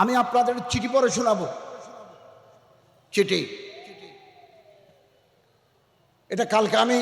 আমি আপনাদের চিঠি পরে শোনাবো। চিঠি। এটা কালকে আমি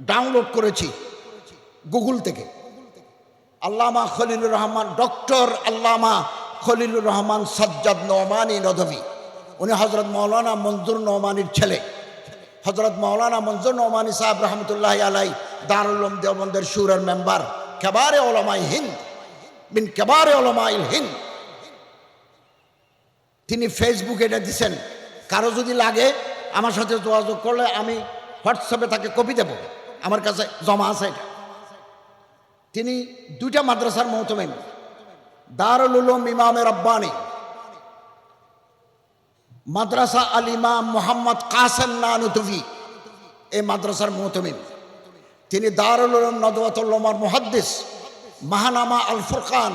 ডাউনলোড করেছি গুগল থেকে। আল্লামা খলিলুর রহমান, ডক্টর আল্লামা খলিলুর রহমান সজ্জাদ নোমানি নদভী। উনি হজরত মৌলানা মঞ্জুর নোমানির ছেলে। হজরত মৌলানা মঞ্জুর নোমানি সাহেব রহমতুল্লাহ আলাই দারুলম দেওবন্দের সুরের মেম্বার। কেবারে ওলামাই হিন্দ বিন কেবারে ওলামাইল হিন্দ। তিনি ফেসবুকে এটা দিছেন, কারও যদি লাগে আমার সাথে যোগাযোগ করলে আমি হোয়াটসঅ্যাপে তাকে কপি দেব। আমার কাছে জমা আছে এটা। তিনি দুইটা মাদ্রাসার মহতমিম দারুল উলুম ইমামে রব্বানি, মাদ্রাসা আল ইমাম মোহাম্মদ কাসেম এই মাদ্রাসার মহতমিম তিনি দারুল উলুম নদওয়াতুল্লমার মুহাদ্দিস, মাহানামা আল ফুরকান,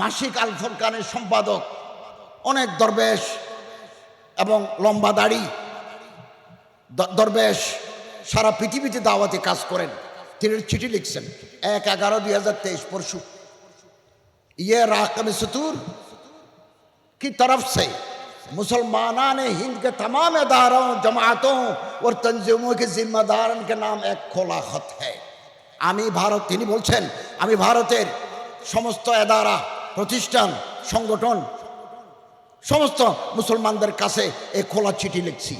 মাসিক আল ফুরকানের সম্পাদক। অনেক দরবেশ এবং লম্বা দাড়ি। দরবেশ সারা পৃথিবীতে দাওয়াতে কাজ করেন। তিনি চিঠি লিখছেন, এক এগারো দুই হাজার তেইশ পরশু। ইয়ে রাকম সতুর কি তরফ সে? মুসলমান হিন্দ কে তাম तमाम इदारों जमातों और কে के जिम्मेदारन এক খোলা হত আমি ভারত, তিনি বলছেন, আমি ভারতের সমস্ত এদারা, প্রতিষ্ঠান, সংগঠন مسلمان در মুসলমানদের কাছে کھولا খোলা لکھ سی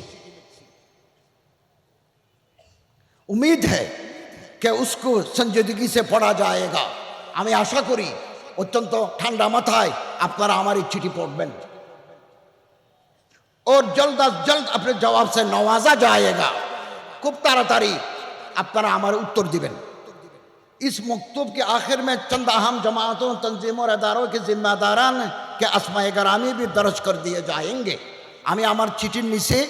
امید ہے کہ اس کو سنجیدگی سے پڑھا جائے گا ہمیں آشا کری اتنت مت آئے آپ کا ہماری چٹھی پڑھبین اور جلد از جلد اپنے جواب سے نوازا جائے گا کب خوب تاری آپ کا ہمارے اتر دیبن اس مکتوب کے آخر میں چند اہم جماعتوں تنظیموں اور اداروں کے ذمہ داران کہ اسماء گرامی بھی درج کر دیے جائیں گے۔ ہمیں ہمار چیٹی نیچے،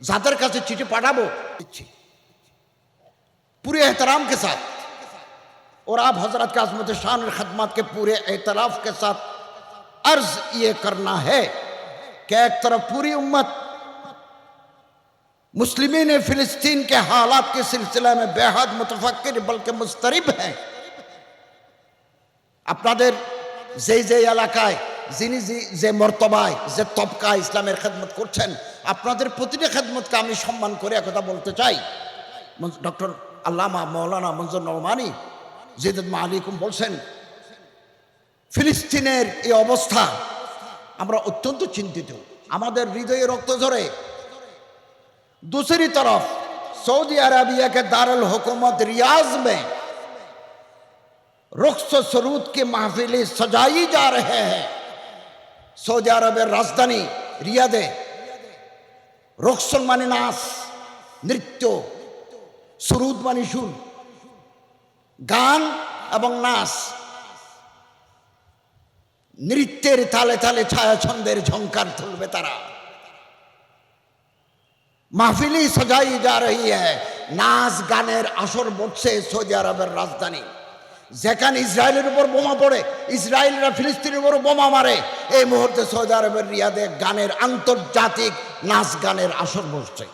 زادر کا سے چیٹی پڑھا بو پورے احترام کے ساتھ۔ اور آپ حضرت کے عظمت شان خدمات کے پورے اعتراف کے ساتھ عرض یہ کرنا ہے کہ ایک طرف پوری امت مسلمین فلسطین کے حالات کے سلسلے میں بے حد متفقر بلکہ مسترب ہیں۔ اپنا دیر যেই যে এলাকায় যিনি যে- যে মর্তবায় যে তবকা ইসলামের খেদমত করছেন আপনাদের প্রতিটি খেদমতকে আমি সম্মান করে একথা বলতে চাই ডক্টর আল্লামা মৌলানা মঞ্জুর নৌমানি জিদুদ মালিকুম বলছেন ফিলিস্তিনের এই অবস্থা আমরা অত্যন্ত চিন্তিত আমাদের হৃদয়ে রক্ত ঝরে दूसरी तरफ सऊदी अरबिया के दारुल हुकूमत रियाज में রক্স সরুদকে মাহফিলে সজাই যা রে সৌদি আরবের রাজধানী রিয়াদে রক্সন মানে নাচ নৃত্য সুরুদ মানে সুর গান এবং নাচ নৃত্যের তালে তালে ছায়া ছন্দের ঝঙ্কার তুলবে তারা মাহফিলি সজাই যা রহি হ্যাঁ নাচ গানের আসর বসছে সৌদি আরবের রাজধানী যেখানে ইসরায়েলের উপর বোমা পড়ে, ইসরায়েলরা ফিলিস্তিনের উপর বোমা মারে, এই মুহূর্তে সৌদি আরবের রিয়াদে গানের আন্তর্জাতিক নাচ গানের আসর বসছে।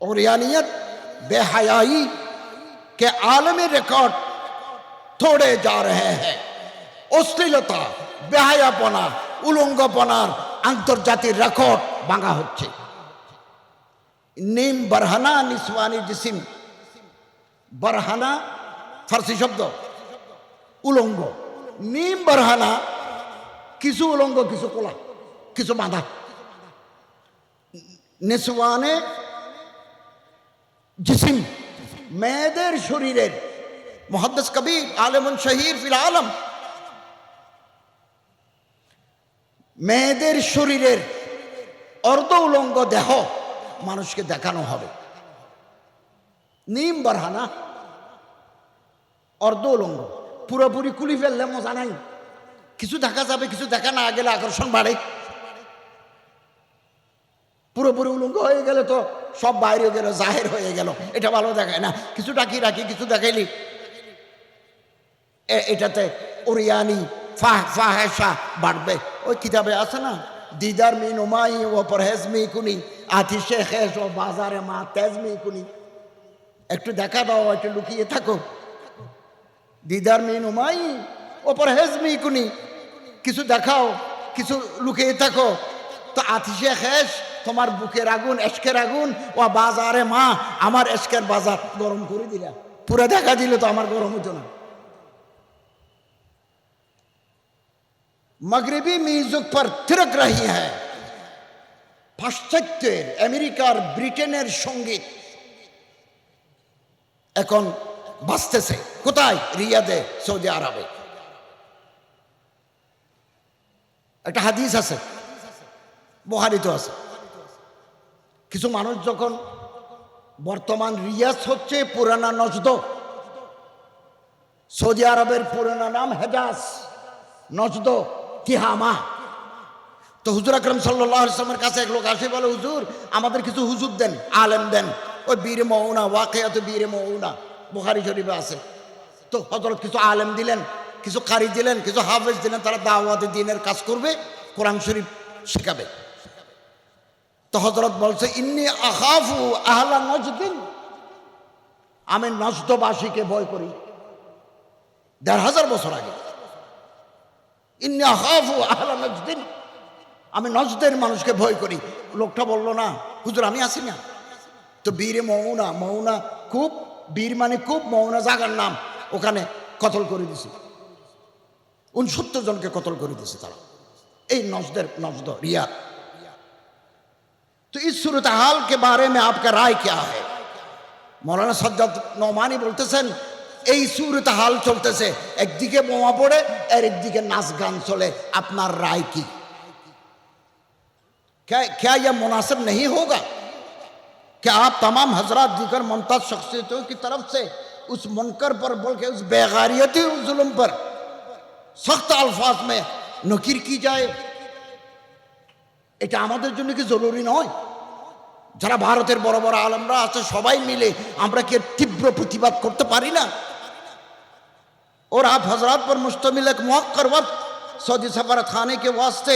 ওরিয়ানিয়ত বেহায়াই কে আলমের রেকর্ড থড়ে যা রে হ্যাঁ অশ্লীলতা, বেহায়াপনা, উলঙ্গপনার আন্তর্জাতিক রেকর্ড ভাঙা হচ্ছে। নিম বারহানা নিসওয়ানি জিসিম বারহানা ফার্সি শব্দ। উলঙ্গ। নিম বারহানা, কিছু উলঙ্গ, কিছু কোলা, কিছু বাঁধা। নিসওয়ানে জিসিম, মেয়েদের শরীরের, মহাদ্দেস কবির, আলমন শহীর ফিল আলম। মেয়েদের শরীরের অর্ধ উলঙ্গ দেহ মানুষকে দেখানো হবে। নিম বারহানা অর্ধ উলঙ্গ। পুরোপুরি কুলি ফেললে মজা নাই। কিছু দেখা যাবে, কিছু দেখা না গেলে আকর্ষণ বাড়ে। পুরোপুরি উলঙ্গ হয়ে গেলে তো সব বাইরে গেল, জাহের হয়ে গেল। এটা ভালো দেখায় না। কিছু ডাকি রাখি কিছু দেখাইলি। এটাতে ওরিয়ানি ফাহ ফাহেসা বাড়বে। ওই কিতাবে আছে না? দিদার মি নুমাই ও পরহেজ মি কুনি আতিশে খেস ও বাজারে মা তেজ মি কুনি একটু দেখা দাও, একটু লুকিয়ে থাকো। দিদার মি নুমাই ও ওপর হেজমি কুনি কিছু দেখাও কিছু লুকিয়ে থাকো তো আতিশে খেস তোমার বুকের আগুন এসকের আগুন ও বাজারে মা আমার এসকের বাজার গরম করে দিলা পুরো দেখা দিলে তো আমার গরম হতো না मगरबी म्यूजिक पर थिरक रही है পাশ্চাত্যের আমেরিকার ব্রিটেনের সঙ্গীত এখন বাঁচতেছে। কোথায়? রিয়াদে, সৌদি আরবে। একটা হাদিস আছে বহারিত আছে। কিছু মানুষ যখন বর্তমান রিয়াজ হচ্ছে, পুরানা নজদ। সৌদি আরবের পুরানা নাম হেজাজ, নজদ তিহামা তো হুজুর আকরম সাল্লামের কাছে এক লোক আসে, বলে, হুজুর, আমাদের কিছু হুজুর দেন, আলেম দেন। ওই বীর মৌনা ওয়াকেয়াত বীর মৌনা। বুখারি শরীফে আছে। তো হজরত কিছু আলেম দিলেন, কিছু কারি দিলেন, কিছু হাফেজ দিলেন, তারা দাওয়াতে দিনের কাজ করবে, কোরআন শরীফ শেখাবে। তো হজরত বলছে, ইন্নি আহাফু আহলা নজদিন। আমি নজদবাসীকে ভয় করি। দেড় হাজার বছর আগে। ইন্নি আহাফু আহলা নজদিন। আমি নজদের মানুষকে ভয় করি। লোকটা বলল, না, হুজুর, আমি আসি না। তো বীরে মৌনা মৌনা খুব বীর মানে খুব মৌনা জাগার নাম ওখানে কতল করে দিছে উনসত্তর জনকে কতল করে দিছে তারা এই নজদের নজদ রিয়া তো इस सूरत हाल के बारे में आपका राय क्या है মৌলানা সজ্জাদ নমানি বলতেছেন এই সুরত হাল চলতেছে একদিকে বোমা পড়ে আর একদিকে নাচ গান চলে আপনার রায় কি क्या क्या यह मुनासिब नहीं होगा कि आप तमाम हजरात दीगर मुमताज शख्सियतों की तरफ से उस मुनकर पर बल्कि उस बेगारियती उस जुल्म पर सख्त अल्फाज में नकिर की जाए এটা আমাদের জন্য কি জরুরি নয় যারা ভারতের বড় বড় আলমরা আছে সবাই মিলে আমরা কি এর তীব্র প্রতিবাদ করতে পারি না और आप हजरात पर मुश्तमिल एक मौकर वक्त सऊदी सफारत खाने के वास्ते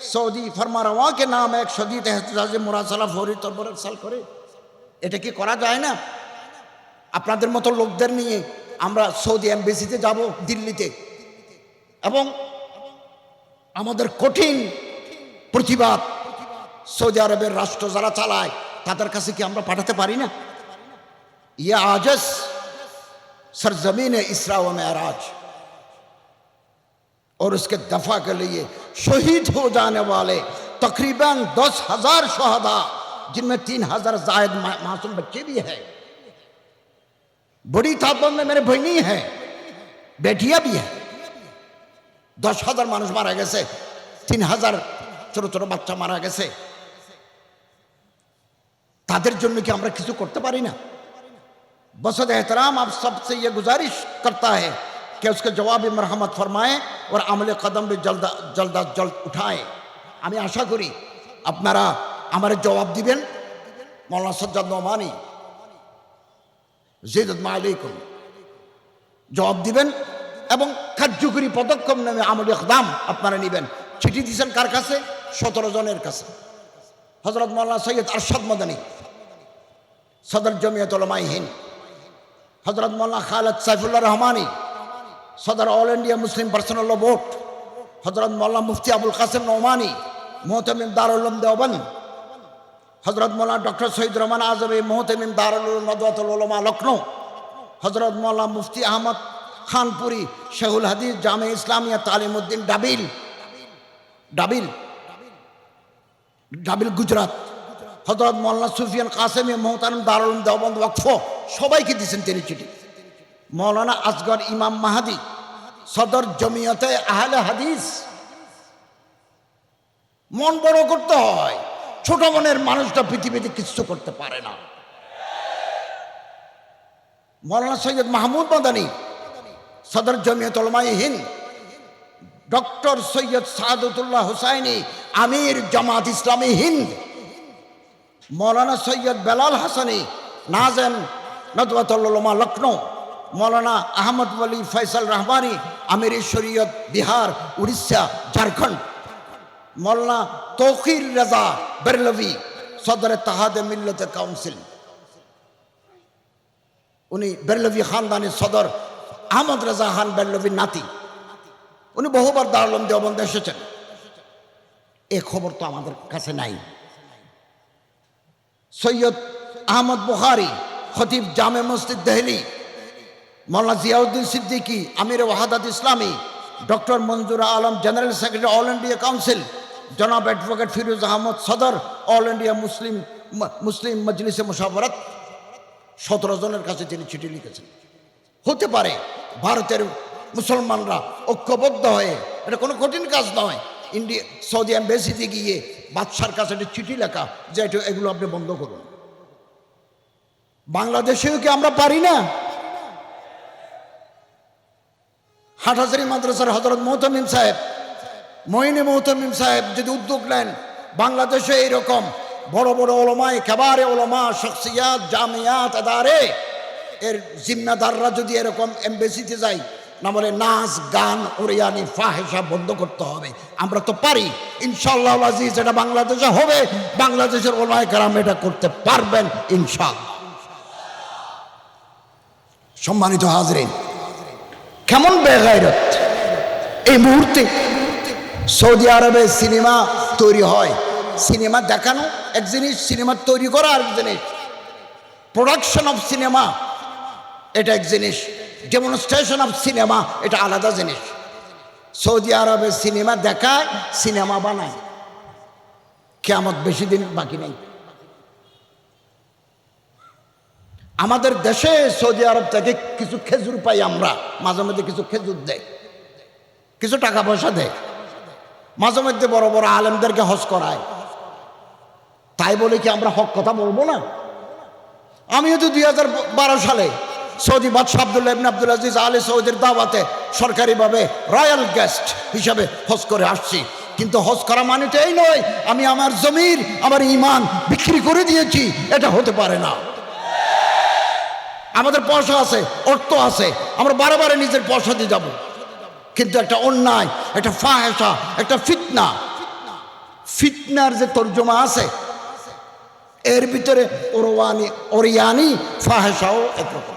সৌদি ফরমারওয়াকে নাম এক সৌদিতে হেতজাজে মোরাসালা ফৌরি তরবরের সাল করে। এটা কি করা যায় না? আপনাদের মতো লোকদের নিয়ে আমরা সৌদি এমবেসিতে যাব, দিল্লিতে। এবং আমাদের কঠিন প্রতিবাদ সৌদি আরবের রাষ্ট্র যারা চালায়, তাদের কাছে কি আমরা পাঠাতে পারি না? ইয়া আজস, সরজমিন ইসরা ও মেয়ারাজ। اور اس کے دفع کے لیے شہید ہو جانے والے تقریباً دس ہزار شہدا جن میں تین ہزار زائد معصوم بچے بھی ہیں۔ بڑی تعداد میں میرے بہنی ہیں، بیٹیاں بھی ہیں۔ دس ہزار مانوس مارا گیسے تین ہزار ছোট بچہ مارا মারা গেছে তাদের জন্য কি আমরা کسی کرتے پاری نا۔ بسد احترام آپ سب سے یہ گزارش کرتا ہے कि उसके जवाब मरहमत फरमाएं और अमल कदम भी जल्द जल्द अज जल्द उठाएं আমি আশা করি আপনারা আমার জবাব দিবেন মৌলানা সজ্জাদ নোমানি জিদত মালিকুম জবাব দিবেন এবং কার্যকরী পদক্ষেপ নেমে আমল ইকদাম আপনারা নেবেন চিঠি দিয়েছেন কার কাছে সতেরো জনের কাছে হজরত মৌলানা সৈয়দ আরশাদ মদানী সদর জমিয়ত ওলামাই হিন্দ হজরত মোল্লা খালেদ সাইফুল্লাহ রহমানি সদর All India Muslim Personal Board হজরত মোল্লা মুফতি আবুল কাসেম নৌমানি মোহতমিম দারুল্লম দেওবন্দ হজরত মোল্লা ডক্টর শহীদ রহমান আজমি মোহতমিম দারুল নদওয়াতুল উলমা লখনৌ হজরত মোল্লা মুফতি আহমদ খানপুরি শেহুল হাদিস জামে ইসলামিয়া তালিমুদ্দিন ডাবিল ডাবিল ডাবিল গুজরাট হজরত মোল্লা সুফিয়ান কাসেম মোহতারম দারুল দেওবন্দ ওয়াকফ, সবাইকে দিয়েছেন তিনি চিঠি। মৌলানা আসগর ইমাম মাহাদি, সদর জমিয়তে আহলে হাদিস। মন বড় করতে হয়, ছোট মনের মানুষটা পৃথিবীতে কিছু করতে পারে না। মৌলানা সৈয়দ মাহমুদ মাদানী, সদর জমিয়ত হিন্দ, ডক্টর সৈয়দ সাদুল্লাহ হুসাইনি, আমির জামাত ইসলামী হিন্দ। মৌলানা সৈয়দ বেলাল হাসানি, নাজেম নদওয়াতুল্লামা লখনৌ মৌলানা আহমদ ওয়ালি ফয়সাল রহমানি, আমির শরীয়ত, বিহার, উড়িষ্যা, ঝাড়খণ্ড। মৌলানা তৌকির রাজা বেরলভি, সদর তাহাদে মিল্লত কাউন্সিল। উনি বেরলভি খানদানের সদর, আহমদ রাজা খান বেরলভির নাতি। উনি বহুবার দারুলম দেওবন্দে এসেছেন। এ খবর তো আমাদের কাছে নাই। সৈয়দ আহমদ বুখারি, খতিব জামে মসজিদ দেহলি মৌলানা জিয়াউদ্দিন সিদ্দিকী, আমির Wahdat Islami, doctor Manzoora Alam, general secretary, all India council, জনাব অ্যাডভোকেট ফিরোজ আহমদ সদর, অল ইন্ডিয়া মুসলিম মুসলিম মজলিসে মুসাফরত সতেরো জনের কাছে তিনি চিঠি লিখেছেন। হতে পারে ভারতের মুসলমানরা ঐক্যবদ্ধ হয়ে, এটা কোনো কঠিন কাজ নয়, ইন্ডিয়া, সৌদি এম্বাসিতে গিয়ে বাদশার কাছে একটা চিঠি লেখা যে এটা এগুলো আপনি বন্ধ করুন। বাংলাদেশেও কি আমরা পারি না? হাটহাজারি মাদ্রাসার হজরত মোহতমিম সাহেব মহিনী মোহতমিম সাহেব যদি উদ্যোগ নেন, বাংলাদেশে এইরকম বড় বড় ওলমায় কেবারে ওলমা শখসিয়াত, জামিয়াত আদারে, এর জিম্মাদাররা যদি এরকম এমবেসিতে যাই না বলে নাচ, গান, ওরিয়ানি ফাহেসা বন্ধ করতে হবে। আমরা তো পারি। ইনশাল্লাহ আজিজ এটা বাংলাদেশে হবে, বাংলাদেশের ওলায় কারাম এটা করতে পারবেন ইনশাল্লাহ সম্মানিত হাজরিন কেমন বেগায়রত? এই মুহূর্তে সৌদি আরবে সিনেমা তৈরি হয়। সিনেমা দেখানো, এক জিনিস সিনেমা তৈরি করা, আরেক জিনিস প্রোডাকশন অফ সিনেমা এটা এক জিনিস। ডেমনস্ট্রেশন অফ সিনেমা এটা আলাদা জিনিস। সৌদি আরবে সিনেমা দেখায়, সিনেমা বানায়। কেমন বেশি দিন বাকি নেই। আমাদের দেশে সৌদি আরব থেকে কিছু খেজুর পাই আমরা। মাঝে মধ্যে কিছু খেজুর দেয়, কিছু টাকা পয়সা দেয়। মাঝে মধ্যে বড় বড় আলেমদেরকে হজ করায়। তাই বলে কি আমরা হক কথা বলব না? আমিও তো দুই হাজার বারো সালে সৌদি বাদশাহ আবদুল্লাহ ইবনে আব্দুল আজিজ আলী সৌদির দাওয়াতে সরকারিভাবে রয়্যাল গেস্ট হিসাবে হজ করে আসছি। কিন্তু হজ করা মানেটা এই নয়, আমি আমার জমির, আমার ইমান বিক্রি করে দিয়েছি, এটা হতে পারে না। আমাদের পয়সা আছে, অর্থ আছে, আমরা বারে বারে নিজের পয়সা দিয়ে যাব। কিন্তু একটা অন্যায়, একটা ফাহেসা একটা ফিতনা, ফিতনার যে তর্জমা আছে, এর ভিতরে ওরওয়ানি, ওরিয়ানি ফাহেসাও একরকম।